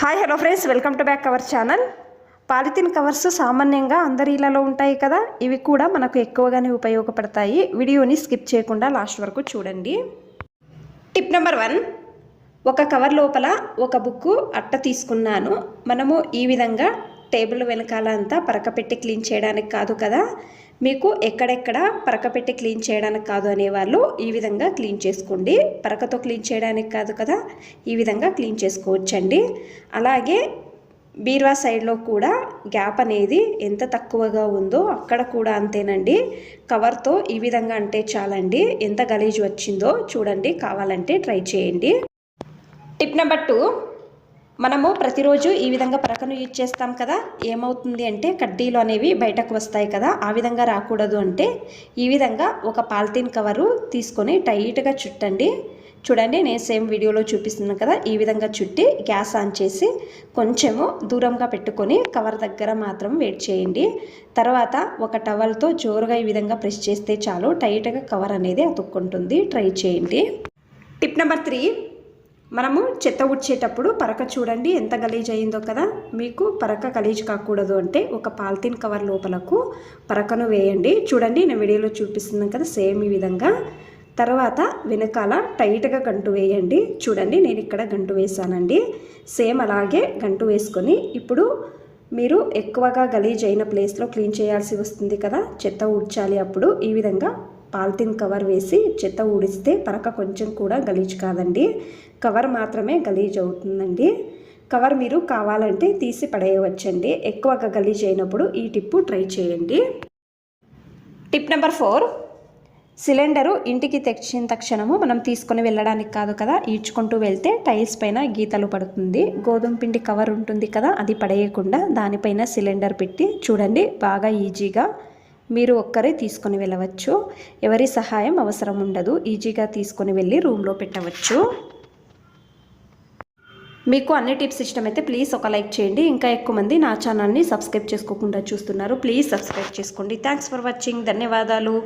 Hi hello friends welcome to back our channel polythene covers సామాన్యంగా అందరి ఇళ్ళలో ఉంటాయి కదా? ఇవి కూడా మనకు ఎక్కువగానే ఉపయోగపడతాయి. వీడియోని స్కిప్ చేయకుండా లాస్ట్ వరకు చూడండి. టిప్ నెంబర్ వన్ ఒక కవర్ లోపల ఒక బుక్ అట్ట తీసుకున్నాను. మనము ఈ విధంగా టేబుల్ వెనకాల అంతా పరకపెట్టి క్లీన్ చేయడానికి కాదు కదా? మీకు ఎక్కడెక్కడ పరకపెట్టి క్లీన్ చేయడానికి కాదు అనేవాళ్ళు ఈ విధంగా క్లీన్ చేసుకోండి. పరకతో క్లీన్ చేయడానికి కాదు కదా ఈ విధంగా క్లీన్ చేసుకోవచ్చండి. అలాగే బీర్వా సైడ్లో కూడా గ్యాప్ అనేది ఎంత తక్కువగా ఉందో అక్కడ కూడా అంతేనండి. కవర్తో ఈ విధంగా అంటే చాలండి. ఎంత గలీజ్ వచ్చిందో చూడండి కావాలంటే ట్రై చేయండి. టిప్ నెంబర్ టూ మనము ప్రతిరోజు ఈ విధంగా పరకను యూజ్ చేస్తాం కదా. ఏమవుతుంది అంటే కడ్డీలు అనేవి బయటకు వస్తాయి కదా. ఆ విధంగా రాకూడదు అంటే ఈ విధంగా ఒక పాలిథిన్ కవరు తీసుకొని టైట్గా చుట్టండి. చూడండి నేను సేమ్ వీడియోలో చూపిస్తున్నాను కదా. ఈ విధంగా చుట్టి గ్యాస్ ఆన్ చేసి కొంచెము దూరంగా పెట్టుకొని కవర్ దగ్గర మాత్రం వెయిట్ చేయండి. తర్వాత ఒక టవల్తో జోరుగా ఈ విధంగా ప్రెస్ చేస్తే చాలు. టైట్గా కవర్ అనేది అతుక్కుంటుంది. ట్రై చేయండి. Tip number three. మనము చెత్త ఉడ్చేటప్పుడు పరక చూడండి ఎంత గలీజ్ అయిందో కదా. మీకు పరక గలీజ్ కాకూడదు అంటే ఒక పాలిథిన్ కవర్ లోపలకు పరకను వేయండి. చూడండి నేను వీడియోలో చూపిస్తున్నాను కదా సేమ్ ఈ విధంగా. తర్వాత వెనకాల టైట్గా గంటు వేయండి. చూడండి నేను ఇక్కడ గంటు వేసానండి సేమ్ అలాగే గంటు వేసుకొని ఇప్పుడు మీరు ఎక్కువగా గలీజ్ అయిన ప్లేస్లో క్లీన్ చేయాల్సి వస్తుంది కదా. చెత్త ఉడ్చాలి అప్పుడు ఈ విధంగా పాలిథిన్ కవర్ వేసి చెత్త ఊడిస్తే పరక కొంచెం కూడా గలీజ్ కాదండి. కవర్ మాత్రమే గలీజ్ అవుతుందండి. కవర్ మీరు కావాలంటే తీసి పడేయవచ్చండి. ఎక్కువగా గలీజ్ అయినప్పుడు ఈ టిప్పు ట్రై చేయండి. Tip number four. సిలిండరు ఇంటికి తెచ్చిన తక్షణము మనం తీసుకొని వెళ్ళడానికి కాదు కదా ఈడ్చుకుంటూ వెళ్తే టైల్స్ పైన గీతలు పడుతుంది. గోధుమ పిండి కవర్ ఉంటుంది కదా అది పడేయకుండా దానిపైన సిలిండర్ పెట్టి చూడండి బాగా ఈజీగా మీరు ఒక్కరే తీసుకొని వెళ్ళవచ్చు. ఎవరి సహాయం అవసరం ఉండదు. ఈజీగా తీసుకొని వెళ్ళి రూమ్లో పెట్టవచ్చు. మీకు అన్ని టిప్స్ ఇష్టమైతే ప్లీజ్ ఒక లైక్ చేయండి. ఇంకా ఎక్కువ మంది నా ఛానల్ని సబ్స్క్రైబ్ చేసుకోకుండా చూస్తున్నారు. ప్లీజ్ సబ్స్క్రైబ్ చేసుకోండి. థ్యాంక్స్ ఫర్ వాచింగ్ ధన్యవాదాలు.